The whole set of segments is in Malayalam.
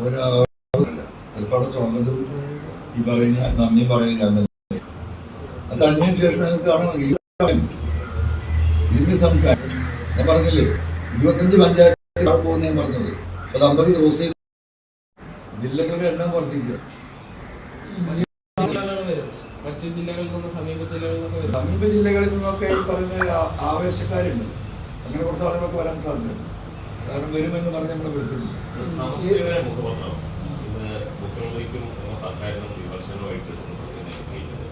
ഒരാളില്ല ചിലപ്പോൾ അവിടെ ഈ പറയുന്ന നന്ദി പറയുന്ന ഞാൻ തന്നെ. അത് കഴിഞ്ഞതിന് ശേഷം നിങ്ങൾക്ക് കാണാൻ ഇതിന്റെ സംസ്കാരം ഞാൻ പറഞ്ഞില്ലേ ഇരുപത്തഞ്ച് പഞ്ചായത്ത് പോകുന്ന ഞാൻ പറഞ്ഞത്. അത് അമ്പത് ക്രോസ് ചെയ്ത് ജില്ലകളുടെ എണ്ണം വർദ്ധിക്കുക. സമീപ ജില്ലകളിൽ നിന്നൊക്കെ പറയുന്ന ആവേശക്കാരുണ്ട്. അങ്ങനെ കുറച്ച് ആളുകളൊക്കെ വരാൻ സാധ്യതയുണ്ട്. കാരണം വരുമെന്ന് പറഞ്ഞ് നമ്മൾ വിളിച്ചിട്ടുണ്ട് മുഖ്യമന്ത്രിക്കും സർക്കാരിനും വിമർശനമായിട്ട് പ്രസിദ്ധീകരിക്കുന്നത്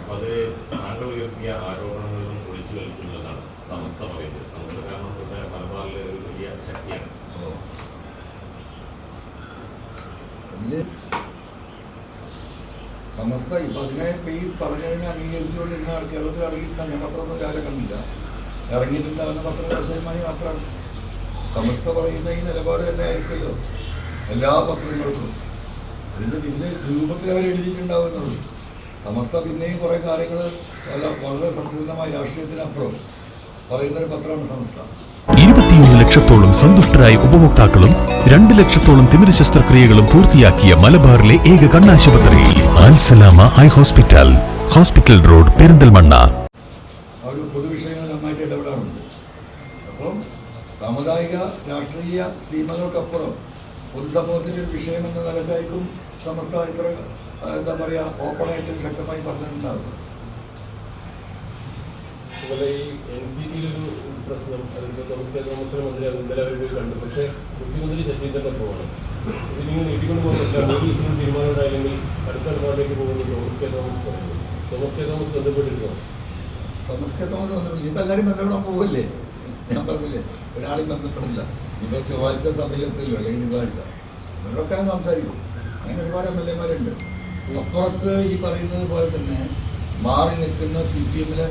അപ്പൊ അത് താങ്കൾ ഉയർത്തിയ ആരോപണങ്ങളിലും ഒളിച്ചു കളിക്കുന്നതാണ് സമസ്ത പറയുന്നത്. സമസ്ത കാരണം മലബാറിലെ ഒരു വലിയ ശക്തിയാണ്. സമസ്ത ഇപ്പൊ അതിനെ ഈ പറഞ്ഞതിനെ അംഗീകരിച്ചുകൊണ്ടിരുന്ന കേരളത്തിൽ ഇറങ്ങിയിട്ടില്ല. ഞാൻ പത്രമൊന്നും രാവിലെ കണ്ടില്ല. ഇറങ്ങിയിട്ടില്ല എന്ന പത്ര വ്യവസായമായി മാത്രമാണ്. സമസ്ത പറയുന്ന ഈ നിലപാട് തന്നെ ആയിരിക്കുമല്ലോ. എല്ലാ പത്രങ്ങൾക്കും. അതിന്റെ വിവിധ രൂപത്തിൽ അവർ എഴുതിയിട്ടുണ്ടാവുന്നത്. സമസ്ത പിന്നെയും കുറെ കാര്യങ്ങൾ വളരെ സത്യസന്ധമായ രാഷ്ട്രീയത്തിനപ്പുറം പറയുന്നൊരു പത്രമാണ് സമസ്ത. ഇരുപത്തിയൊന്ന് ലക്ഷത്തോളം സന്തുഷ്ടരായ ഉപഭോക്താക്കളും രണ്ട് ലക്ഷത്തോളം തിമിര ശസ്ത്രക്രിയകളും പൂർത്തിയാക്കിയ മലബാറിലെ ഏക കണ്ണാശുപത്രി Alsalama eye hospital hospital road Perinthalmanna. അവർ പൊതുവിഷയങ്ങൾ നന്നായിട്ട് ഇടപെടാറുണ്ട്. അപ്പം സാമുദായിക രാഷ്ട്രീയ സീമകൾക്കപ്പുറം പൊതുസമൂഹത്തിന്റെ ഒരു വിഷയം എന്ന നിലക്കായിരിക്കും സമസ്ത ഇത്ര എന്താ പറയുക ഓപ്പണായിട്ട് ശക്തമായി പറഞ്ഞിട്ടുണ്ടാകുന്നത് അതുപോലെ ഈ എൻ സി പിയിലൊരു പ്രശ്നം അതിന്റെ മുഖ്യമന്ത്രി മന്ത്രി ഇന്നലെ അവർ പോയി കണ്ടു. പക്ഷേ മുഖ്യമന്ത്രി ശശീന്ദ്രന്റെ പോവാണ്. ഇതിങ്ങനെ നീട്ടിക്കൊണ്ട് പോകുന്നില്ല ഒരു ദിവസം തീരുമാനം ഉണ്ടായില്ലെങ്കിൽ അടുത്ത ഇടപാടിലേക്ക് പോകുന്നു തോമസ് കെ. തോമസ് പറയുന്നു. Thomas K. തോമസ് ബന്ധപ്പെട്ടിരുന്നു? Thomas K. തോമസ് ഇപ്പം എല്ലാവരും ബന്ധപ്പെടാൻ പോവില്ലേ? ഞാൻ പറഞ്ഞില്ലേ ഒരാളും ബന്ധപ്പെടില്ല. നിങ്ങൾ ചൊവ്വാഴ്ച സഭയിലെത്തില്ലോ അല്ലെങ്കിൽ തിങ്കളാഴ്ച ഇവരൊക്കെ സംസാരിക്കും. അങ്ങനെ ഒരുപാട് എം എൽ എമാരുണ്ട്. അപ്പുറത്ത് ഈ പറയുന്നത് പോലെ തന്നെ മാറി നിൽക്കുന്ന സി പി എമ്മിലെ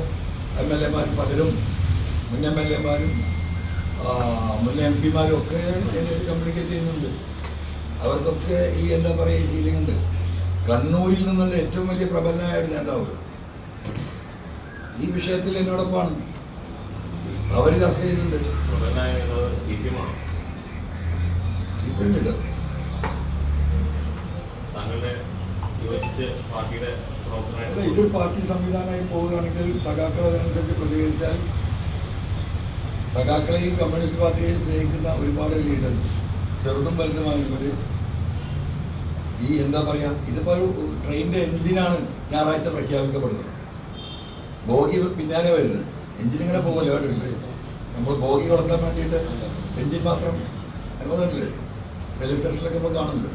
എം എൽ എമാർ പലരും മുൻ എം എൽ എമാരും മുൻ എം പിമാരും ഒക്കെ കമ്മ്യൂണിക്കേറ്റ് ചെയ്യുന്നുണ്ട്. അവർക്കൊക്കെ ഈ എന്താ പറയുക ഈ ഫീലിംഗ് ഉണ്ട്. കണ്ണൂരിൽ നിന്നുള്ള ഏറ്റവും വലിയ പ്രബലനായ ഒരു നേതാവ്. ഈ വിഷയത്തിൽ എന്നോടൊപ്പമാണ്. അവർ ചർച്ച ചെയ്യുന്നുണ്ട്. അല്ല ഇതൊരു പാർട്ടി സംവിധാനമായി പോവുകയാണെങ്കിൽ സഖാക്കൾ അതിനനുസരിച്ച് പ്രതികരിച്ചാൽ സഖാക്കളെയും കമ്മ്യൂണിസ്റ്റ് പാർട്ടിയെയും സ്നേഹിക്കുന്ന ഒരുപാട് ലീഡേഴ്സ് ചെറുതും വലുതുമായവർ ഈ എന്താ പറയാ ഇതിപ്പോ ഒരു ട്രെയിനിന്റെ എഞ്ചിനാണ് ഞായറാഴ്ച പ്രഖ്യാപിക്കപ്പെടുന്നത്. ബോഗി പിന്നാലെ വരുന്നത്. എഞ്ചിൻ ഇങ്ങനെ പോകുമല്ലോ അവിടെ നമ്മൾ ബോഗി വളർത്താൻ വേണ്ടിയിട്ട് എഞ്ചിൻ മാത്രം അനുഭവമില്ലേ റെയിൽവേ സ്റ്റേഷനിലൊക്കെ ഇപ്പോൾ കാണുമല്ലോ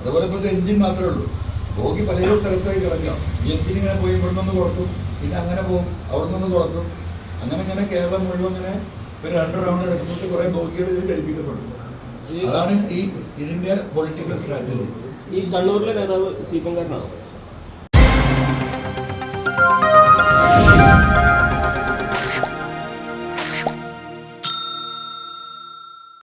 അതുപോലെ ഇപ്പോഴത്തെ എഞ്ചിൻ മാത്രമേ ഉള്ളൂ. ബോഗി പല സ്ഥലത്തായി കിടക്കാം. ഈ എഞ്ചിൻ ഇങ്ങനെ പോയി ഇവിടെ നിന്ന് കൊടുക്കും പിന്നെ അങ്ങനെ പോകും. അവിടെ നിന്ന് കൊടുക്കും അങ്ങനെ ഇങ്ങനെ കേരളം മുഴുവൻ ഇങ്ങനെ ഒരു രണ്ട് റൗണ്ട് എടുക്കുമ്പോൾ കുറേ ബോഗികൾ ഇതിൽ ഘടിപ്പിക്കപ്പെടും. അതാണ് ഈ ഇതിന്റെ പൊളിറ്റിക്കൽ സ്ട്രാറ്റജി ഈ കണ്ണൂരിലെ നേതാവ് സി പി എംകാരനാണോ